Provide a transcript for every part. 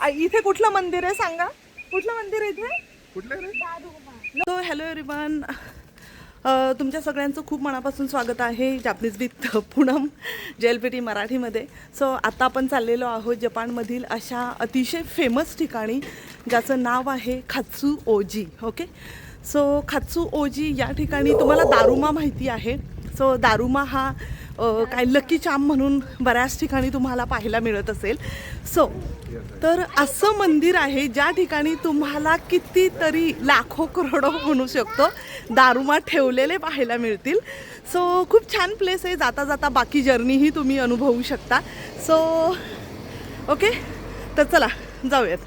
आ, इथे कुठलं मंदिर आहे सांगा? कुठलं मंदिर आहे इथे? कुठले रे? सो हॅलो एव्हरीवन तुमच्या सगळ्यांचं खूप मनापासून स्वागत आहे जापनीज विथ पूनम जेलपेटी मराठीमध्ये. सो आता आपण चाललेलो आहोत जपानमधील अशा अतिशय फेमस ठिकाणी ज्याचं नाव आहे खात्सू ओजी ओके सो खात्सू ओजी या ठिकाणी तुम्हाला दारुमा माहिती आहे. सो दारुमा हा काय लकी चाम म्हणून बऱ्याच ठिकाणी तुम्हाला पाहायला मिळत असेल. सो तर असं मंदिर आहे ज्या ठिकाणी तुम्हाला कितीतरी लाखो करोडो म्हणू शकतो दारुमा ठेवलेले पाहायला मिळतील. सो खूप छान प्लेस आहे जाता जाता बाकी जर्नीही तुम्ही अनुभवू शकता. सो ओके तर चला जाऊयात.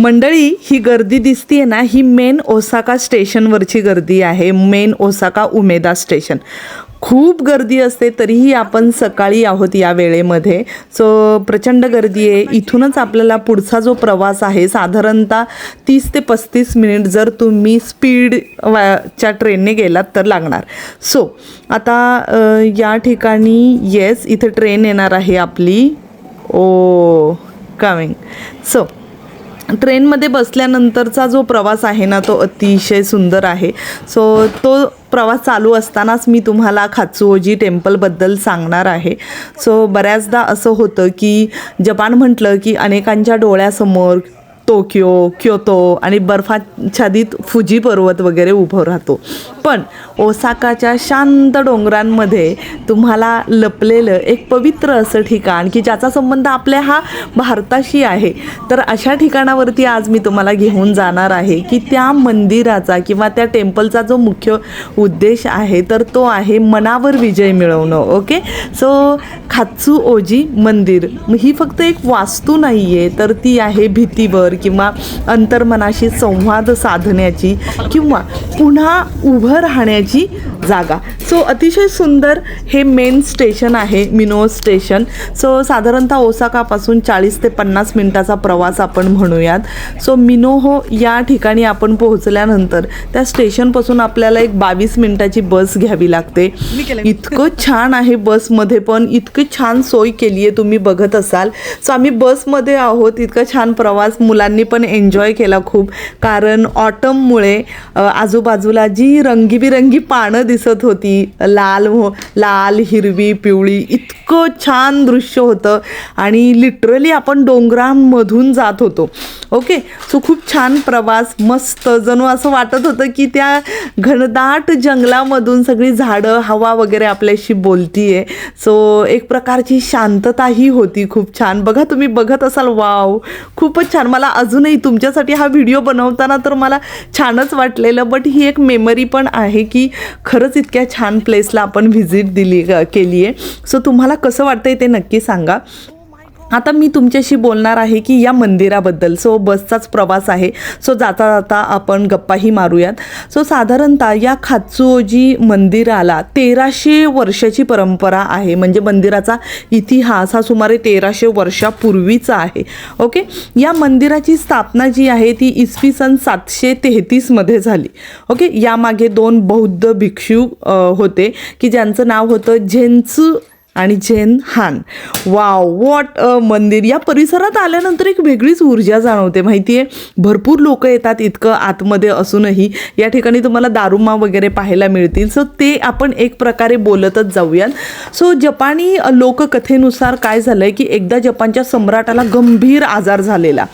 मंडळी ही गर्दी दिसतीये ना ही मेन ओसाका स्टेशनवरची गर्दी आहे मेन ओसाका उमेदा स्टेशन खूप गर्दी असते तरीही आपण सकाळी आहोत या वेळेमध्ये. सो प्रचंड गर्दी आहे. इथूनच आपल्याला पुढचा जो प्रवास आहे साधारणतः तीस ते पस्तीस मिनिट जर तुम्ही स्पीड च्या ट्रेनने गेलात तर लागणार. सो आता या ठिकाणी येस इथे ट्रेन येणार आहे आपली. ओ कमिंग सो ट्रेनमध्ये बसल्यानंतरचा जो प्रवास आहे ना तो अतिशय सुंदर आहे. सो तो प्रवास चालू असतानाच मी तुम्हाला खात्सुओजी टेम्पलबद्दल सांगणार आहे. सो बऱ्याचदा असं होतं की जपान म्हटलं की अनेकांच्या डोळ्यासमोर टोकियो क्योतो आणि बर्फाच्छादित फुजी पर्वत वगैरे उभं राहतो. पण ओसाकाच्या शांत डोंगरांमध्ये तुम्हाला लपलेलं एक पवित्र असं ठिकाण की ज्याचा संबंध आपल्या हा भारताशी आहे. तर अशा ठिकाणावरती आज मी तुम्हाला घेऊन जाणार आहे की त्या मंदिराचा किंवा त्या टेम्पलचा जो मुख्य उद्देश आहे तर तो आहे मनावर विजय मिळवणं ओके? सो खात्सू ओजी मंदिर. ही फक्त एक वास्तू नाही आहे तर ती आहे भीतीवर किंवा अंतर्मनाशी संवाद साधण्याची किंवा पुन्हा उभं राहण्याची जागा. सो अतिशय सुंदर हे मेन स्टेशन आहे मिनो स्टेशन सो साधारणतः ओसाकापासून चाळीस ते पन्नास मिनिटाचा प्रवास आपण म्हणूयात. सो मिनोहो या ठिकाणी आपण पोहोचल्यानंतर त्या स्टेशनपासून आपल्याला एक बावीस मिनिटाची बस घ्यावी लागते. इतकं छान आहे बसमध्ये पण इतकी छान सोय केली आहे तुम्ही बघत असाल. सो आम्ही बसमध्ये आहोत इतका छान प्रवास मुलांनी पण एन्जॉय केला खूप. कारण ऑटममुळे आजूबाजूला जी रंगीबिरंगी पानं दिसत होती. लाल हो लाल हिरवी पिवळी इतकं छान दृश्य होतं. आणि लिटरली आपण डोंगरांमधून जात होतो. ओके सो खूप छान प्रवास मस्त. जणू असं वाटत होतं की त्या घनदाट जंगलामधून सगळी झाडं हवा वगैरे आपल्याशी बोलतीये. सो एक प्रकारची शांतताही होती खूप छान. बघा तुम्ही बघत असाल वाव खूपच छान. मला अजूनही तुमच्यासाठी हा व्हिडिओ बनवताना तर मला छानच वाटलेलं बट ही एक मेमरी पण आहे की खरंच इतक्या छान प्लेसला आपण व्हिजिट दिली केली आहे सो तुम्हाला कसं वाटतंय ते नक्की सांगा. आता मी तुमच्याशी बोलणार आहे की या मंदिराबद्दल. सो बसचाच प्रवास आहे. सो जाता जाता आपण गप्पाही मारूयात. सो साधारणतः या खात्सुओजी मंदिराला तेराशे वर्षाची परंपरा आहे. म्हणजे मंदिराचा इतिहास हा सुमारे तेराशे वर्षापूर्वीचा आहे. ओके या मंदिराची स्थापना जी आहे ती इसवी सन सातशे तेहतीसमध्ये झाली. ओके यामागे दोन बौद्ध भिक्षू होते की ज्यांचं नाव होतं झेन्सू आणि झेन हान. वाव वॉट अ मंदिर. या परिसरात आल्यानंतर एक वेगळीच ऊर्जा जाणवते माहिती आहे भरपूर लोक येतात इतकं आतमध्ये असूनही. या ठिकाणी तुम्हाला दारुमा वगैरे पाहायला मिळतील. सो ते आपण एक प्रकारे बोलतच जाऊयात. सो जपानी लोककथेनुसार काय झालं आहे की एकदा जपानच्या सम्राटाला गंभीर आजार झालेला.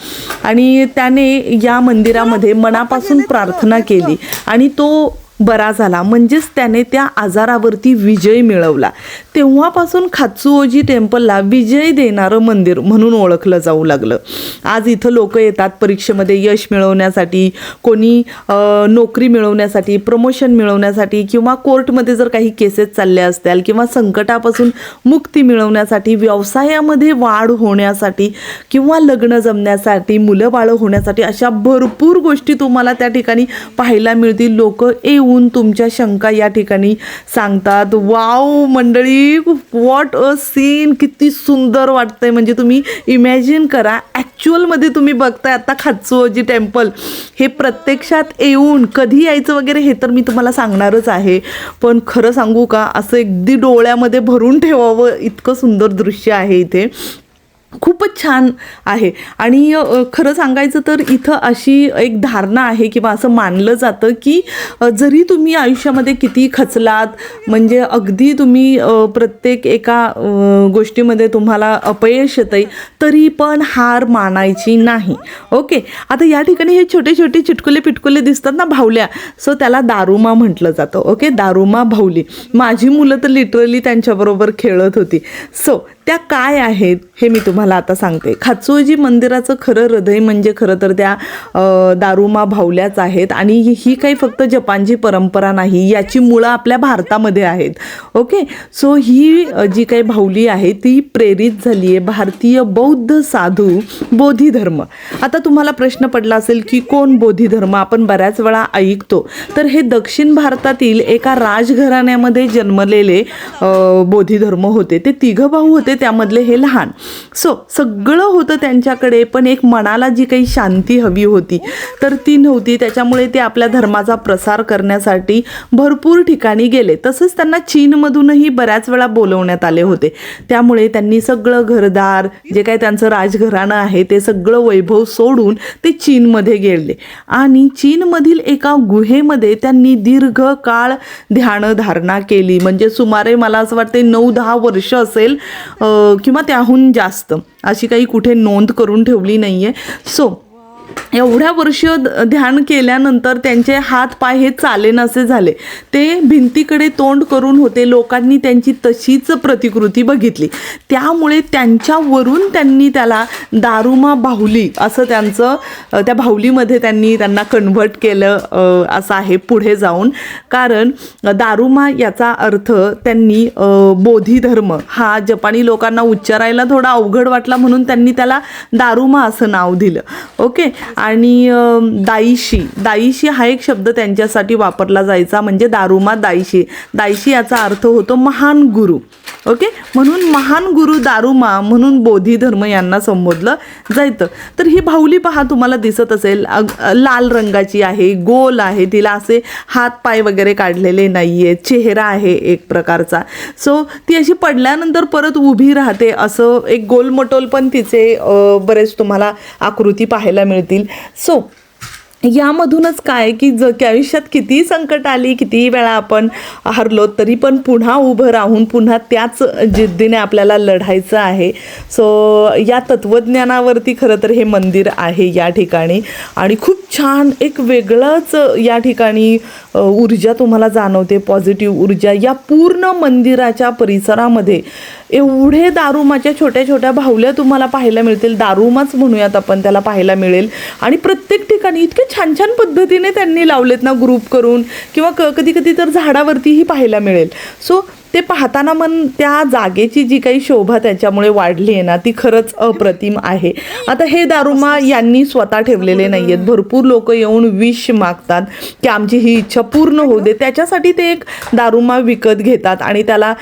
आणि त्याने या मंदिरामध्ये मनापासून प्रार्थना केली. आणि तो बरा झाला. म्हणजेच त्याने त्या आजारावरती विजय मिळवला. तेव्हापासून खात्सुओजी टेम्पलला विजय देणारं मंदिर म्हणून ओळखलं जाऊ लागलं. आज इथं लोक येतात परीक्षेमध्ये यश मिळवण्यासाठी कोणी नोकरी मिळवण्यासाठी प्रमोशन मिळवण्यासाठी किंवा कोर्टमध्ये जर काही केसेस चालल्या असतील किंवा संकटापासून मुक्ती मिळवण्यासाठी व्यवसायामध्ये वाढ होण्यासाठी किंवा लग्न जमण्यासाठी मुलं बाळं होण्यासाठी अशा भरपूर गोष्टी तुम्हाला त्या ठिकाणी पाहायला मिळतील. लोक येऊन तुमच्या शंका या ठिकाणी सांगतात. वाव मंडळी वॉट अ सीन किती सुंदर वाटतंय. म्हणजे तुम्ही इमॅजिन करा ॲक्च्युअलमध्ये तुम्ही बघताय आता खात्सुओजी टेम्पल हे प्रत्यक्षात येऊन कधी यायचं वगैरे हे तर मी तुम्हाला सांगणारच आहे. पण खरं सांगू का असं अगदी डोळ्यामध्ये भरून ठेवावं इतकं सुंदर दृश्य आहे इथे. खूपच छान आहे. आणि खरं सांगायचं तर इथं अशी एक धारणा आहे किंवा असं मानलं जातं की जरी तुम्ही आयुष्यामध्ये किती खचलात म्हणजे अगदी तुम्ही प्रत्येक एका गोष्टीमध्ये तुम्हाला अपयश येतंय तरी पण हार मानायची नाही. ओके? आता या ठिकाणी हे छोटे छोटे चिटकुले पिटकुले दिसतात ना भावल्या सो त्याला दारुमा म्हटलं जातं. ओके? दारुमा भावली. माझी मुलं तर लिटरली त्यांच्याबरोबर खेळत होती. सो त्या काय आहेत हे मी तुम्हाला आता सांगते. खाचोजी मंदिराचं खरं हृदय म्हणजे खरं तर त्या दारुमा भावल्याच आहेत आणि ही काही फक्त जपानची परंपरा नाही याची मुळं आपल्या भारतामध्ये आहेत. ओके? सो ही जी काही भावली आहे ती प्रेरित झाली आहे भारतीय बौद्ध साधू बोधीधर्म आता तुम्हाला प्रश्न पडला असेल की कोण बोधीधर्म आपण बऱ्याच वेळा ऐकतो. तर हे दक्षिण भारतातील एका राजघराण्यामध्ये जन्मलेले बोधीधर्म होते. ते तिघं भाऊ होते त्यामधले हे लहान. सो सगळं होतं त्यांच्याकडे पण एक मनाला जी काही शांती हवी होती तर ती नव्हती. त्याच्यामुळे ते आपल्या धर्माचा प्रसार करण्यासाठी भरपूर ठिकाणी गेले. तसंच त्यांना चीनमधूनही बऱ्याच वेळा बोलवण्यात आले होते. त्यामुळे त्यांनी सगळं घरदार जे काही त्यांचं राजघराणं आहे ते सगळं वैभव सोडून ते चीनमध्ये गेले. आणि चीनमधील एका गुहेमध्ये त्यांनी दीर्घ काळ ध्यान धारणा केली. म्हणजे सुमारे मला असं वाटते नऊ दहा वर्ष असेल किंवा त्याहून जास्त. अशी काही कुठे नोंद करून ठेवली नाही आहे सो एवढ्या वर्ष ध्यान केल्यानंतर त्यांचे हात पाय हे चालेनसे झाले. ते भिंतीकडे तोंड करून होते. लोकांनी त्यांची तशीच प्रतिकृती बघितली. त्यामुळे त्यांच्यावरून त्यांनी त्याला दारुमा बाहुली असं त्यांचं त्या बाहुलीमध्ये त्यांनी त्यांना कन्व्हर्ट केलं असं आहे पुढे जाऊन. कारण दारुमा याचा अर्थ त्यांनी बोधीधर्म बोधिधर्म हा जपानी लोकांना उच्चारायला थोडा अवघड वाटला म्हणून त्यांनी त्याला दारुमा असं नाव दिलं. ओके? आणि दाईशी. दाईशी हा एक शब्द त्यांच्यासाठी वापरला जायचा म्हणजे दारुमा दाईशी. दाईशी याचा अर्थ होतो महान गुरु. ओके? म्हणून महान गुरु दारुमा म्हणून बोधी धर्म यांना संबोधलं जायचं. तर ही भाऊली पहा तुम्हाला दिसत असेल लाल रंगाची आहे गोल आहे तिला असे हात पाय वगैरे काढलेले नाही आहे चेहरा आहे एक प्रकारचा. सो ती अशी पडल्यानंतर परत उभी राहते असं एक गोलमटोल पण तिचे बरेच तुम्हाला आकृती पाहायला मिळते मिळतील सो यामधूनच काय की ज की आयुष्यात किती संकट आली किती वेळा आपण हरलो तरी पण पुन्हा उभं राहून पुन्हा त्याच जिद्दीने आपल्याला लढायचं आहे. सो या तत्त्वज्ञानावरती खरं तर हे मंदिर आहे या ठिकाणी. आणि खूप छान एक वेगळंच या ठिकाणी ऊर्जा तुम्हाला जाणवते पॉझिटिव्ह ऊर्जा या पूर्ण मंदिराच्या परिसरामध्ये. एवढे दारुमाच्या छोट्या छोट्या भावल्या तुम्हाला पाहायला मिळतील. दारुमाच म्हणूयात आपण त्याला पाहायला मिळेल. आणि प्रत्येक ठिकाणी इतके छान छान पद्धतीने त्यांनी लावलेत ना ग्रुप करून किंवा क कधी कधी तर झाडावरतीही पाहायला मिळेल. सो ते पाहताना मन त्या जागेची जी काही शोभा त्याच्यामुळे वाढली आहे ना ती खरंच अप्रतिम आहे. आता हे दारुमा यांनी स्वतः ठेवलेले नाही आहेत भरपूर लोक येऊन विष मागतात की आमची ही इच्छा पूर्ण होऊ दे. त्याच्यासाठी ते एक दारुमा विकत घेतात आणि त्याला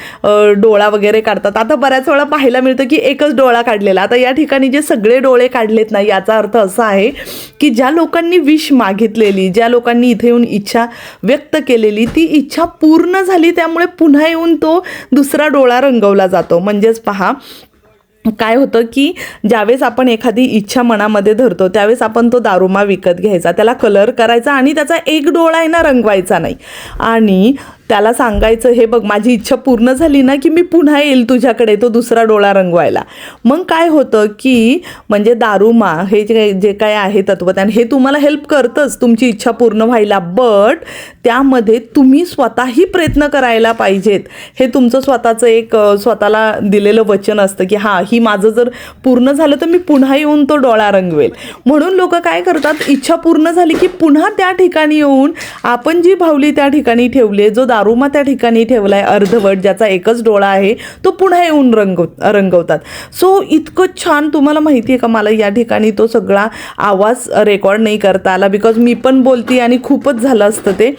डोळा वगैरे काढतात. आता बऱ्याच वेळा पाहायला मिळतं की एकच डोळा काढलेला. आता या ठिकाणी जे सगळे डोळे काढलेत ना याचा अर्थ असा आहे की ज्या लोकांनी विष मागितलेली ज्या लोकांनी इथे येऊन इच्छा व्यक्त केलेली ती इच्छा पूर्ण झाली त्यामुळे पुन्हा येऊन तो दुसरा डोळा रंगवला जातो. म्हणजेच पहा काय होतं की ज्यावेळेस आपण एखादी इच्छा मनामध्ये धरतो त्यावेळेस आपण तो दारुमा विकत घ्यायचा. त्याला कलर करायचा आणि त्याचा एक डोळा आहे ना रंगवायचा नाही. आणि त्याला सांगायचं हे बघ माझी इच्छा पूर्ण झाली ना की मी पुन्हा येईल तुझ्याकडे तो दुसरा डोळा रंगवायला. मग काय होतं की म्हणजे दारुमा हे जे जे काय आहे तत्वज्ञान हे तुम्हाला हेल्प करतंच तुमची इच्छा पूर्ण व्हायला. बट त्यामध्ये तुम्ही स्वतःही प्रयत्न करायला पाहिजेत. हे तुमचं स्वतःचं एक स्वतःला दिलेलं वचन असतं की हां ही माझं जर पूर्ण झालं तर मी पुन्हा येऊन तो डोळा रंगवेल. म्हणून लोक काय करतात इच्छा पूर्ण झाली की पुन्हा त्या ठिकाणी येऊन आपण जी भावली त्या ठिकाणी ठेवली आहे जो दारुमा त्या ठिकाणी ठेवलाय अर्धवट ज्याचा एकच डोळा आहे तो पुन्हा येऊन रंगव रंगवतात. सो इतकं छान तुम्हाला माहिती आहे का? मला या ठिकाणी तो सगळा आवाज रेकॉर्ड नाही करता आला बिकॉज मी पण बोलते आणि खूपच झालं असतं ते.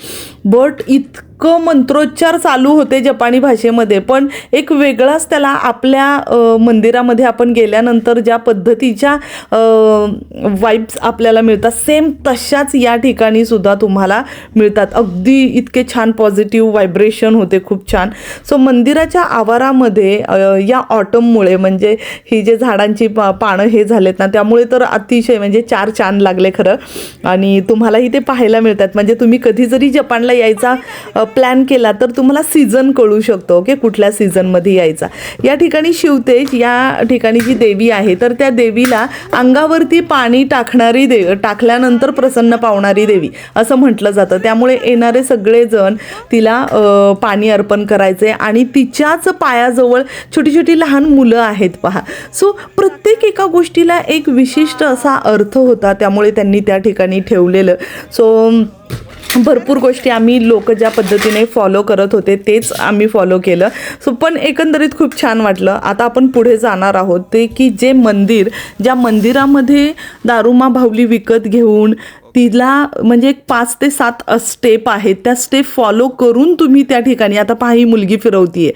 बट इतकं इतकं मंत्रोच्चार चालू होते जपानी भाषेमध्ये पण एक वेगळाच त्याला आपल्या मंदिरामध्ये आपण गेल्यानंतर ज्या पद्धतीच्या वाईब्स आपल्याला मिळतात सेम तशाच या ठिकाणी सुद्धा तुम्हाला मिळतात. अगदी इतके छान पॉझिटिव्ह व्हायब्रेशन होते खूप छान. सो मंदिराच्या आवारामध्ये या ऑटममुळे म्हणजे ही जे झाडांची पा पानं हे झालेत ना त्यामुळे तर अतिशय म्हणजे चार चांद लागले खरं. आणि तुम्हालाही ते पाहायला मिळतात. म्हणजे तुम्ही कधी जरी जपानला यायचा प्लॅन केला तर तुम्हाला सीझन कळू शकतो ओके? कुठल्या सीझनमध्ये यायचा. या ठिकाणी शिवतेज या ठिकाणी जी देवी आहे तर त्या देवीला अंगावरती पाणी टाकणारी देव टाकल्यानंतर प्रसन्न पावणारी देवी असं म्हटलं जातं. त्यामुळे येणारे सगळेजण तिला पाणी अर्पण करायचे आणि तिच्याच पायाजवळ छोटी छोटी लहान मुलं आहेत पहा. सो प्रत्येक एका गोष्टीला एक विशिष्ट असा अर्थ होता त्यामुळे त्यांनी त्या ठिकाणी ठेवलेलं. सो भरपूर गोष्टी आम्ही लोक ज्या पद्धतीने फॉलो करत होते तेच आम्ही फॉलो केलं. सो पण एकंदरीत खूप छान वाटलं. आता आपण पुढे जाणार आहोत ते की जे मंदिर ज्या मंदिरामध्ये दारुमा भावली विकत घेऊन तिला म्हणजे एक पाच ते सात स्टेप आहेत त्या स्टेप फॉलो करून तुम्ही त्या ठिकाणी आता पहा ही मुलगी फिरवतीये.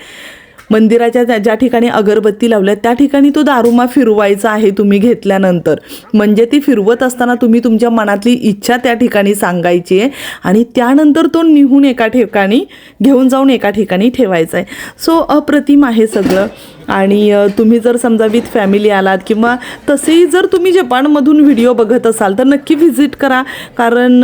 मंदिराच्या ज्या ज्या ठिकाणी अगरबत्ती लावल्या त्या ठिकाणी तो दारुमा फिरवायचा आहे तुम्ही घेतल्यानंतर. म्हणजे ती फिरवत असताना तुम्ही तुमच्या मनातली इच्छा त्या ठिकाणी सांगायची आहे आणि त्यानंतर तो निहून एका ठिकाणी घेऊन जाऊन एका ठिकाणी ठेवायचा आहे. सो अप्रतिम आहे सगळं. आणि तुम्ही जर समजा विथ फॅमिली आलात किंवा तसेही जर तुम्ही जपानमधून व्हिडिओ बघत असाल तर नक्की व्हिजिट करा. कारण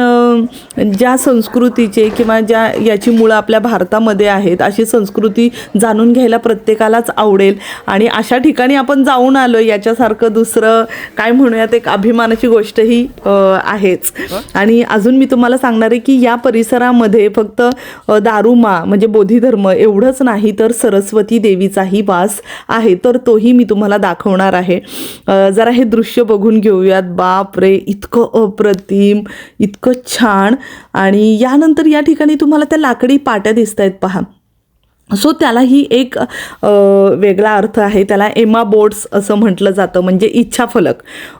ज्या संस्कृतीचे किंवा ज्या याची मुळं आपल्या भारतामध्ये आहेत अशी संस्कृती जाणून घ्यायला प्रत्येकालाच आवडेल. आणि अशा ठिकाणी आपण जाऊन आलो याच्यासारखं दुसरं काय म्हणूयात एक अभिमानाची गोष्टही आहेच. आणि अजून मी तुम्हाला सांगणार आहे की या परिसरामध्ये फक्त दारुमा म्हणजे बोधिधर्म एवढंच नाही तर सरस्वती देवीचाही वास आहे तर तोही मी तुम्हाला दाखवणार आहे. जरा हे दृश्य बघून घेऊयात. बाप रे इतकं अप्रतिम इतकं छान. आणि यानंतर या ठिकाणी तुम्हाला त्या लाकडी पाट्या दिसत आहेत पहा. सो त्यालाही एक वेगळा अर्थ आहे. त्याला एमा बोर्ड्स असं म्हटलं जातं म्हणजे इच्छाफलक.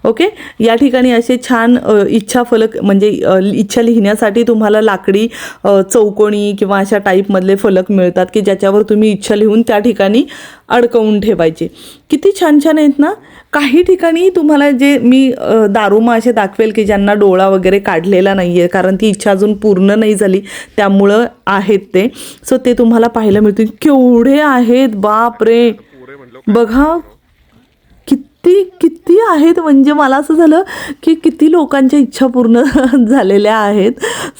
ओके? या ठिकाणी असे छान इच्छाफलक म्हणजे इच्छा लिहिण्यासाठी तुम्हाला लाकडी चौकोणी चौकोनी किंवा अशा टाईपमधले फलक मिळतात की ज्याच्यावर तुम्ही इच्छा लिहून त्या ठिकाणी अडकवून ठेवायचे. किती छान छान आहेत ना? काही ठिकाणी तुम्हाला जे मी दारुमा असे दाखवेल की ज्यांना डोळा वगैरे काढलेला नाही आहे कारण ती इच्छा अजून पूर्ण नाही झाली त्यामुळं आहेत ते. सो ते तुम्हाला पाहायला मिळतील. केवढे आहेत? बाप रे बघा. किती किती आहेत? म्हणजे मला असं झालं की किती लोकांच्या इच्छा पूर्ण झालेल्या आहेत.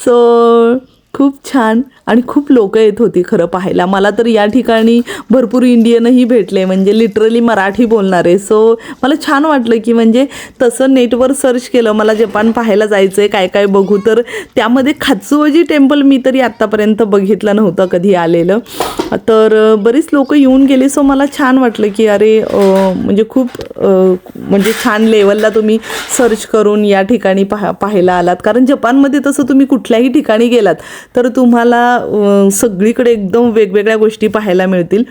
सो खूप छान. आणि खूप लोक येत होती खरं पाहायला. मला तर या ठिकाणी भरपूर इंडियनही भेटले म्हणजे लिटरली मराठी बोलणारे. सो मला छान वाटलं की म्हणजे तसं नेटवर सर्च केलं मला जपान पाहायला जायचं आहे काय काय बघू. तर त्यामध्ये खाचुवजी टेम्पल मी तरी आत्तापर्यंत बघितलं नव्हतं कधी आलेलं. तर बरीच लोक येऊन गेले. सो मला छान वाटलं की अरे म्हणजे खूप म्हणजे छान लेवलला तुम्ही सर्च करून या ठिकाणी पाहा पाहायला आलात. कारण जपानमध्ये तसं तुम्ही कुठल्याही ठिकाणी गेलात तर तुम्हाला सगळीकडे एकदम वेगवेगळ्या गोष्टी पाहायला मिळतील.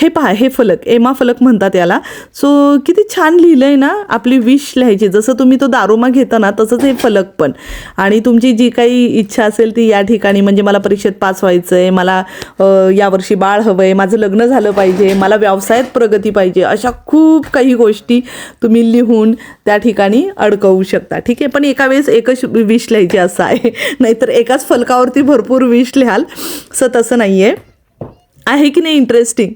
हे पहा हे फलक एमा फलक म्हणतात याला. सो किती छान लिहिलं आहे ना आपली विश लिहायची. जसं तुम्ही तो दारुमा घेता ना तसंच हे फलक पण. आणि तुमची जी काही इच्छा असेल ती या ठिकाणी म्हणजे मला परीक्षेत पास व्हायचं आहे मला यावर्षी बाळ हवं आहे माझं लग्न झालं पाहिजे मला व्यवसायात प्रगती पाहिजे अशा खूप काही गोष्टी तुम्ही लिहून त्या ठिकाणी अडकवू शकता. ठीक आहे पण एका वेळेस एकच विश लिहायची असं आहे. नाहीतर एकाच फलकावरती भरपूर विश लिहाल. सो तसं नाही आहे आहे की नाही इंटरेस्टिंग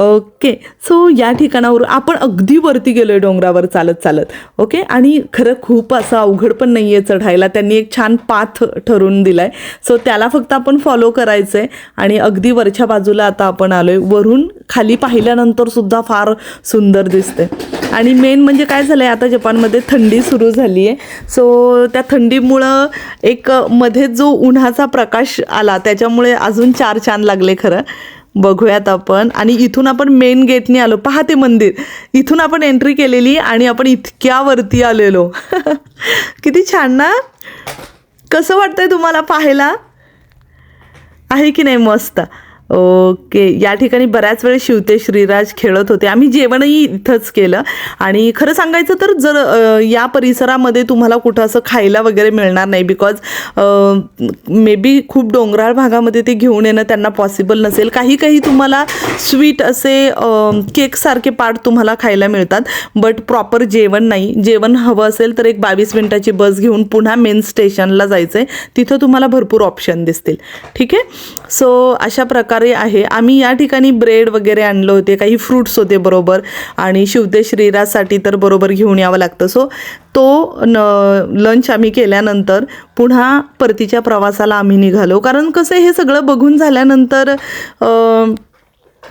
ओके सो या ठिकाणावर आपण अगदी वरती गेलो आहे डोंगरावर चालत चालत. ओके आणि खरं खूप असं अवघड पण नाही आहे चढायला. त्यांनी एक छान पाथ ठरवून दिला आहे सो त्याला फक्त आपण फॉलो करायचं आहे आणि अगदी वरच्या बाजूला आता आपण आलो आहे वरून खाली पाहिल्यानंतर सुद्धा फार सुंदर दिसते आणि मेन म्हणजे काय झालं आहे आता जपानमध्ये थंडी सुरू झाली आहे सो त्या थंडीमुळं एक मध्ये जो उन्हाचा प्रकाश आला त्याच्यामुळे अजून चार छान लागले खरं. बघूयात आपण. आणि इथून आपण मेन गेटने आलो. पहा ते मंदिर. इथून आपण एंट्री केलेली आणि आपण इतक्या वरती आलेलो. किती छान ना? कसं वाटतंय तुम्हाला पाहायला? आहे की नाही मस्त? ओके. या ठिकाणी बऱ्याच वेळ शिवते श्रीराज खेळत होते. आम्ही जेवणही इथंच केलं. आणि खरं सांगायचं तर जर या परिसरामध्ये तुम्हाला कुठं असं खायला वगैरे मिळणार नाही बिकॉज मे बी खूप डोंगराळ भागामध्ये ते घेऊन येणं त्यांना पॉसिबल नसेल. काही काही तुम्हाला स्वीट असे केकसारखे पार्ट तुम्हाला खायला मिळतात. बट प्रॉपर जेवण नाही. जेवण हवं असेल तर एक बावीस मिनिटाची बस घेऊन पुन्हा मेन स्टेशनला जायचं आहे तिथं तुम्हाला भरपूर ऑप्शन दिसतील. ठीक आहे? सो अशा प्रकारे आहे. आम्ही या ठिकाणी ब्रेड वगैरे आणलं होते काही फ्रूट्स होते बरोबर. आणि शिवते श्रीराजसाठी तर बरोबर घेऊन यावं लागतं. सो तो न लंच आम्ही केल्यानंतर पुन्हा परतीच्या प्रवासाला आम्ही निघालो. कारण कसं आहे, हे सगळं बघून झाल्यानंतर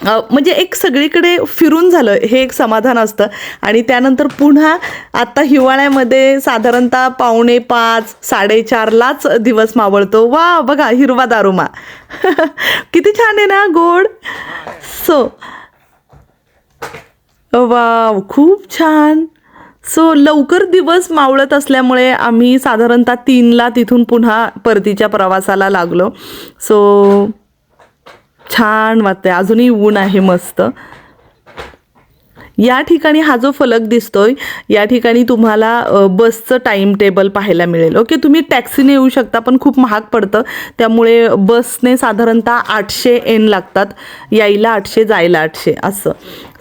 म्हणजे एक सगळीकडे फिरून झालं हे एक समाधान असतं. आणि त्यानंतर पुन्हा आता हिवाळ्यामध्ये साधारणतः पावणे पाच साडेचारलाच दिवस मावळतो. वा बघा हिरवा दारुमा. किती छान आहे ना गोड. सो वाव खूप छान. सो लवकर दिवस मावळत असल्यामुळे आम्ही साधारणतः तीनला तिथून पुन्हा परतीच्या प्रवासाला लागलो. सो छान वाटते अजूनही ऊन आहे मस्त. या ठिकाणी हा जो फलक दिसतोय या ठिकाणी तुम्हाला बसचं टाईम टेबल पाहायला मिळेल. ओके तुम्ही टॅक्सीने येऊ शकता पण खूप महाग पडतं. त्यामुळे बसने साधारणतः आठशे एन लागतात. यायला आठशे जायला आठशे असं.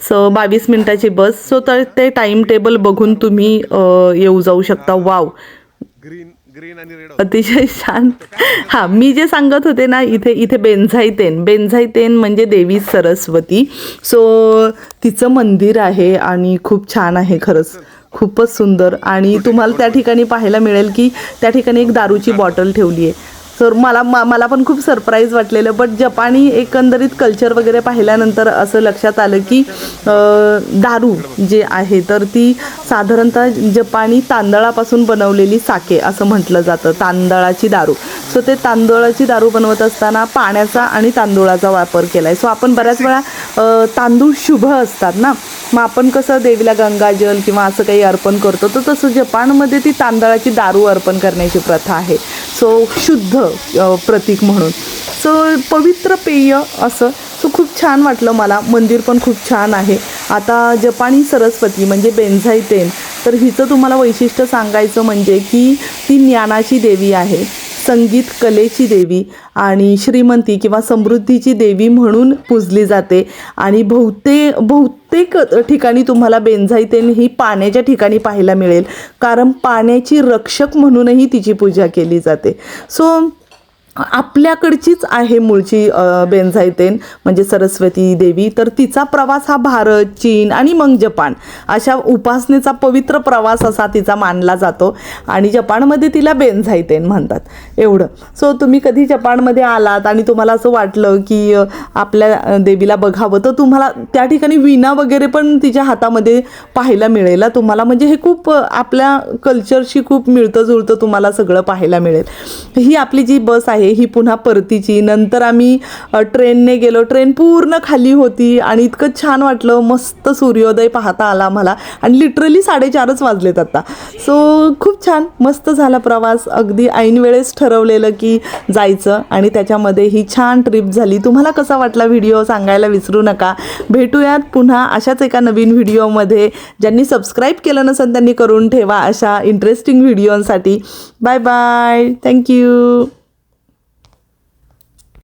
सो बावीस मिनटाची बस. सो तर ते टाईम टेबल बघून तुम्ही येऊ जाऊ शकता. वाव अतिशय छान हां मी जे सांगत होते ना इथे इथे बेंझाईतेन. बेंझाईतेन म्हणजे देवी सरस्वती. सो तिचं मंदिर आहे आणि खूप छान आहे खरंच. खूपच सुंदर. आणि तुम्हाला त्या ठिकाणी पाहायला मिळेल की त्या ठिकाणी एक दारूची बॉटल ठेवली आहे तर मला मा- मला पण खूप सरप्राईज वाटलेलं बट जपानी एकंदरीत कल्चर वगैरे पाहिल्यानंतर असं लक्षात आलं की दारू जे आहे तर ती साधारणतः जपानी तांदळापासून बनवलेली साके असं म्हटलं जातं तांदळाची दारू. सो ते तांदळाची दारू बनवत असताना पाण्याचा आणि तांदूळाचा वापर केला आहे सो आपण बऱ्याच वेळा तांदूळ शुभ असतात ना? मग आपण कसं देवीला गंगाजल किंवा असं काही अर्पण करतो तर तसं जपानमध्ये ती तांदळाची दारू अर्पण करण्याची प्रथा आहे. सो शुद्ध प्रतीक म्हणून. सो पवित्र पेय असं. सो खूप छान वाटलं मला. मंदिर पण खूप छान आहे. आता जपानी सरस्वती म्हणजे बेंझाईतेन. तर हिचं तुम्हाला वैशिष्ट्य सांगायचं म्हणजे की ती ज्ञानाची देवी आहे. संगीत कलेची देवी आणि श्रीमंती किंवा समृद्धीची देवी म्हणून पूजली जाते. आणि बहुते बहुतेक ठिकाणी तुम्हाला बेंझाईतेन ही पाण्याच्या ठिकाणी पाहायला मिळेल. कारण पाण्याची रक्षक म्हणूनही तिची पूजा केली जाते. सो आपल्याकडचीच आहे मूळची बेन्झायतेन म्हणजे सरस्वती देवी. तर तिचा प्रवास हा भारत चीन आणि मग जपान. अशा उपासनेचा पवित्र प्रवास असा तिचा मानला जातो. आणि जपानमध्ये तिला बेन्झायतेन म्हणतात. एवढं. सो तुम्ही कधी जपानमध्ये आलात आणि तुम्हाला असं वाटलं की आपल्या देवीला बघावं तर तुम्हाला त्या ठिकाणी विणा वगैरे पण तिच्या हातामध्ये पाहायला मिळेल. तुम्हाला म्हणजे हे खूप आपल्या कल्चरशी खूप मिळतं जुळतं तुम्हाला सगळं पाहायला मिळेल. ही आपली जी बस आहे ही पुन्हा परतीची. नंतर आम्ही ट्रेनने गेलो. ट्रेन पूर्ण खाली होती आणि इतकं छान वाटलं. मस्त सूर्योदय पाहता आला आम्हाला. आणि लिटरली साडेचारच वाजलेत आता. सो खूप छान. मस्त झाला प्रवास. अगदी ऐनवेळेस ठरवलेलं की जायचं आणि त्याच्यामध्ये ही छान ट्रिप झाली. तुम्हाला कसा वाटला व्हिडिओ सांगायला विसरू नका. भेटूयात पुन्हा अशाच एका नवीन व्हिडिओमध्ये ज्यांनी सबस्क्राईब केलं नसेल त्यांनी करून ठेवा अशा इंटरेस्टिंग व्हिडिओसाठी बाय बाय थँक्यू